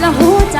และหัวใจ